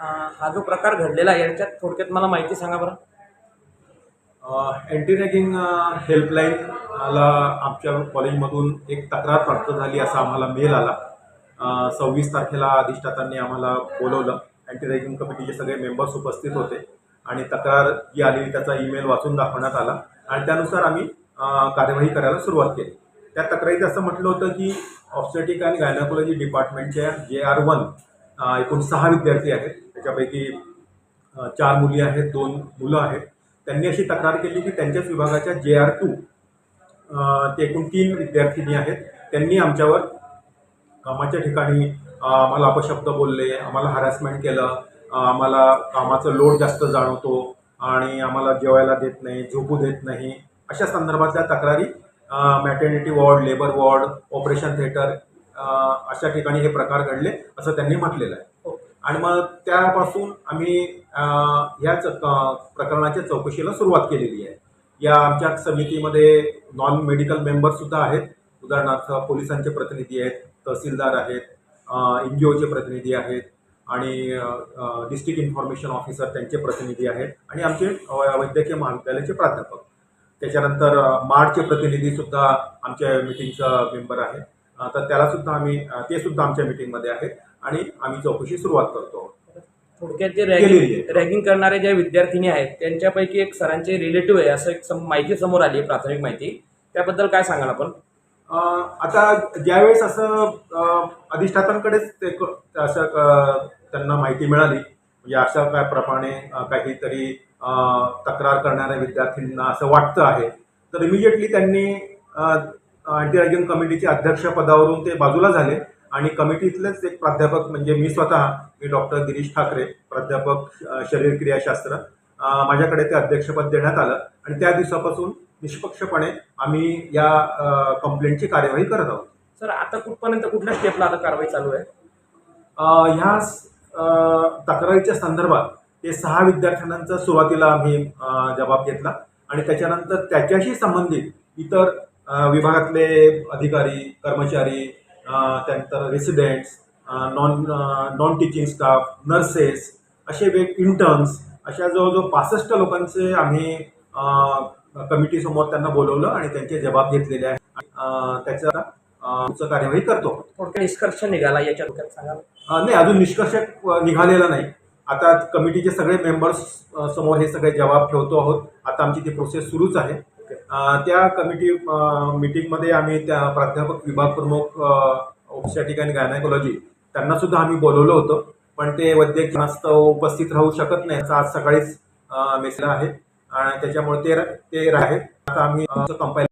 हा जो प्रकार घडलेला आहे याच्यात थोडक्यात मला माहिती सांगा बरं. अँटी रॅगिंग हेल्पलाईनला आमच्या कॉलेजमधून एक तक्रार प्राप्त झाली असा आम्हाला मेल आला. सव्वीस तारखेला अधिष्ठातांनी आम्हाला बोलवलं. अँटी रॅगिंग कमिटीचे सगळे मेंबर्स उपस्थित होते. आणि तक्रार जी आलेली त्याचा ईमेल वाचून दाखवण्यात आला. आणि त्यानुसार आम्ही कार्यवाही करायला सुरुवात केली. त्या तक्रारीत असं म्हटलं होतं की ऑप्सेटिक आणि गायनाकोलॉजी डिपार्टमेंटच्या जे आर वन एकूण सहा विद्यार्थी आहेत. त्याच्यापैकी चार मुली आहेत दोन मुलं आहेत. त्यांनी अशी तक्रार केली की त्यांच्याच विभागाच्या जे आर टू ते एकूण तीन विद्यार्थिनी आहेत. त्यांनी आमच्यावर कामाच्या ठिकाणी आम्हाला अपशब्द बोलले आम्हाला हॅरॅसमेंट केलं आम्हाला कामाचं लोड जास्त जाणवतो आणि आम्हाला जेवायला देत नाही झोपू देत नाही. अशा संदर्भातल्या तक्रारी maternity ward labour ward operation theatre अशा ठिकाणी हे प्रकार घडले असं त्यांनी म्हटलेलं आहे. आणि मग त्यापासून आम्ही अ, या प्रकरणाच्या चौकशीला सुरुवात केलेली आहे. या आमच्या समितीमध्ये नॉन मेडिकल मेंबर सुद्धा आहेत. उदाहरणार्थ पोलिसांचे प्रतिनिधी आहेत तहसीलदार आहेत एन जी ओचे प्रतिनिधी आहेत आणि डिस्ट्रिक्ट इन्फॉर्मेशन ऑफिसर त्यांचे प्रतिनिधी आहेत आणि आमचे वैद्यकीय महाविद्यालयाचे प्राध्यापक. त्याच्यानंतर अ, मार्डचे प्रतिनिधी सुद्धा आमच्या मिटिंगचा मेंबर आहे तर त्याला सुद्धा आम्ही ते सुद्धा आमच्या मिटिंगमध्ये आहेत. आणि आम्ही चौकशी सुरुवात करतो. थोडक्यात जे रॅगिंग. रॅगिंग करणारे ज्या विद्यार्थिनी आहेत त्यांच्यापैकी एक सरांचे रिलेटिव्ह आहे असं एक सम- माहिती समोर आली आहे प्राथमिक माहिती. त्याबद्दल काय सांगाल आपण? आता ज्यावेळेस असं अधिष्ठातांकडेच ते असं त्यांना माहिती मिळाली म्हणजे अशा काय प्रमाणे काहीतरी तक्रार करणाऱ्या विद्यार्थ्यांना असं वाटतं आहे तर इमिजिएटली त्यांनी अँटी रॅगिंग कमिटीच्या अध्यक्षपदावरून ते बाजूला झाले. आणि कमिटीतलेच एक प्राध्यापक म्हणजे मी स्वतः मी डॉक्टर गिरीश ठाकरे प्राध्यापक शरीर क्रियाशास्त्र. माझ्याकडे ते अध्यक्षपद देण्यात आलं आणि त्या दिवसापासून निष्पक्षपणे आम्ही या कंप्लेंटची कार्यवाही करत आहोत. सर आता कुठपर्यंत कुठल्या स्टेपला आता कारवाई चालू आहे? ह्या तक्रारीच्या संदर्भात ते सहा विद्यार्थ्यांचा सुरुवातीला आम्ही जबाब घेतला आणि त्याच्यानंतर त्याच्याशी संबंधित इतर विभागातले अधिकारी कर्मचारी त्यानंतर residents non non teaching staff nurses असे वेग इंटर्न्स अशा जवळजवळ पासष्ट लोकांचे आम्ही कमिटीसमोर त्यांना बोलवलं आणि त्यांचे जबाब घेतलेले आहे त्याच्या पुढचं कार्यवाही करतो. थोडक्यात निष्कर्ष निघाला याच्या थोडक्यात सांगाल अ, नाही अजून निष्कर्ष निघालेला नाही. आता कमिटीचे सगळे मेंबर्स समोर हे सगळे जबाब ठेवतो आहोत. आता आमची ती प्रोसेस सुरूच आहे. त्या कमिटी मीटिंगमध्ये आम्ही त्या प्राध्यापक विभाग प्रमुख ऑब्स्टॅटिक आणि गायनायकोलॉजी त्यांना सुद्धा आम्ही बोलवलं होतं. पण ते वैद्यक जास्त उपस्थित राहू शकत नाही. आज सकाळीच मेसेज आहे. आणि त्याच्यामुळे ते ते आहेत आता आम्ही कंपाईल